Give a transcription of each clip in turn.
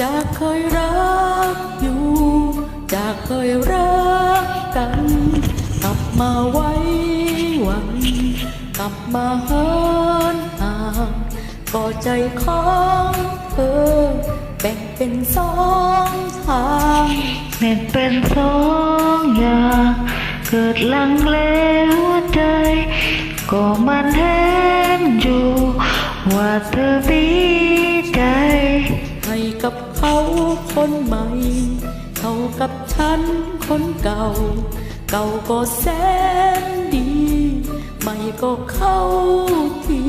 จากเคยรักอยู่ จากเคยรักกัน กลับมาไว้วัน กลับมาเฮินห่างก็ใจของเธอ แบ่งเป็นสองทางเม็ดเป็นสองอย่างเกิดลังเลหัวใจ ก็มันเห็นอยู่ ว่าเธอดี เขาคนใหม่ เขากับฉันคนเก่า เก่าก็แสนดี ใหม่ก็เข้าที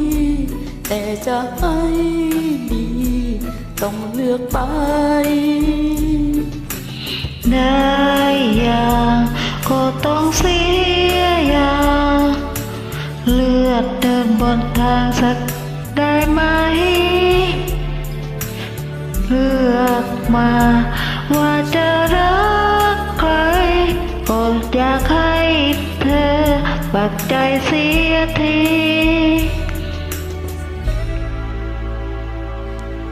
แต่จะให้ดี ต้องเลือกไปได้อย่างก็ต้องเสียอย่างเลือดเดินบนทางสักได้ไหม มา ว่าจะรักใครก็อยากให้เธอปักใจเสียที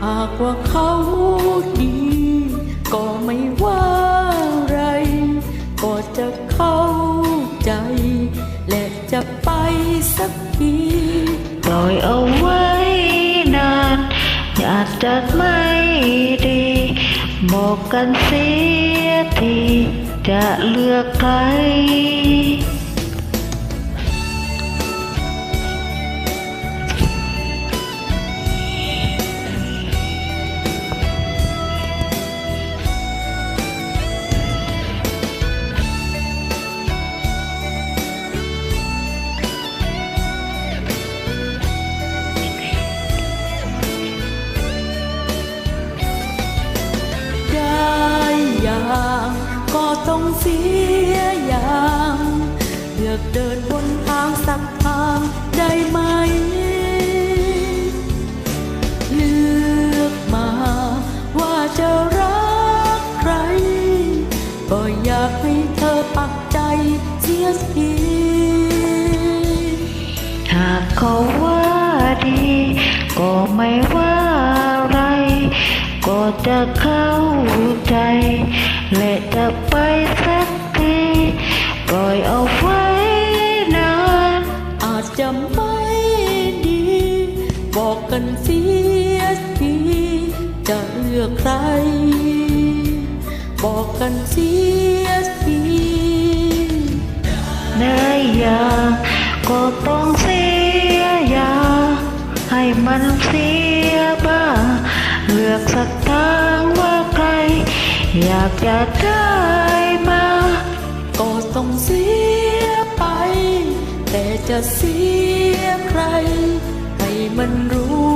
หากว่าเขาดี ก็ไม่ว่าอะไร ก็จะเข้าใจ และจะไปสักทีปล่อยเอาไว้นานอาจจะไม่ดี บอกกันเสียทีจะเลือกใคร ต้องเสียอย่างเลือกเดินบนทางสักทางได้ไหม เลือกมาว่าจะรักใคร ก็อยากให้เธอปักใจเสียทีหากเขาว่าดี ก็ไม่ว่าอะไร ก็จะเข้าใจ และจะไปสักทีปล่อยเอาไว้นานอาจจะไม่ดี บอกกันเสียทีจะเลือกใคร บอกกันเสียทีเนื้อยาก็ต้องเสียอยา ให้มันเสียบ้าเลือกสักทางว่า อยากจะได้มา ก็ต้องเสียไป แต่จะเสียใคร ให้มันรู้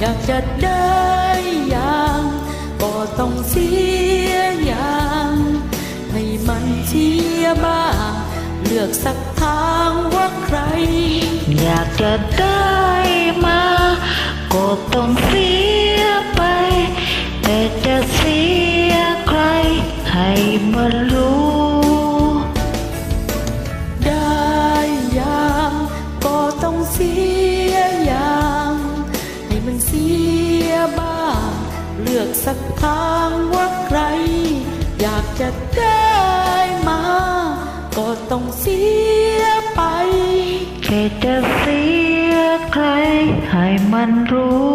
อยากจะได้อย่าง ก็ต้องเสียอย่าง ให้มันเชียบ้างเลือกสักทางว่าใคร อยากจะได้มา ก็ต้องเสีย เสียอย่างให้มันเสียบ้าง เลือกสักทางว่าใคร อยากจะได้มา ก็ต้องเสียไปแค่จะเสียใครให้มันรู้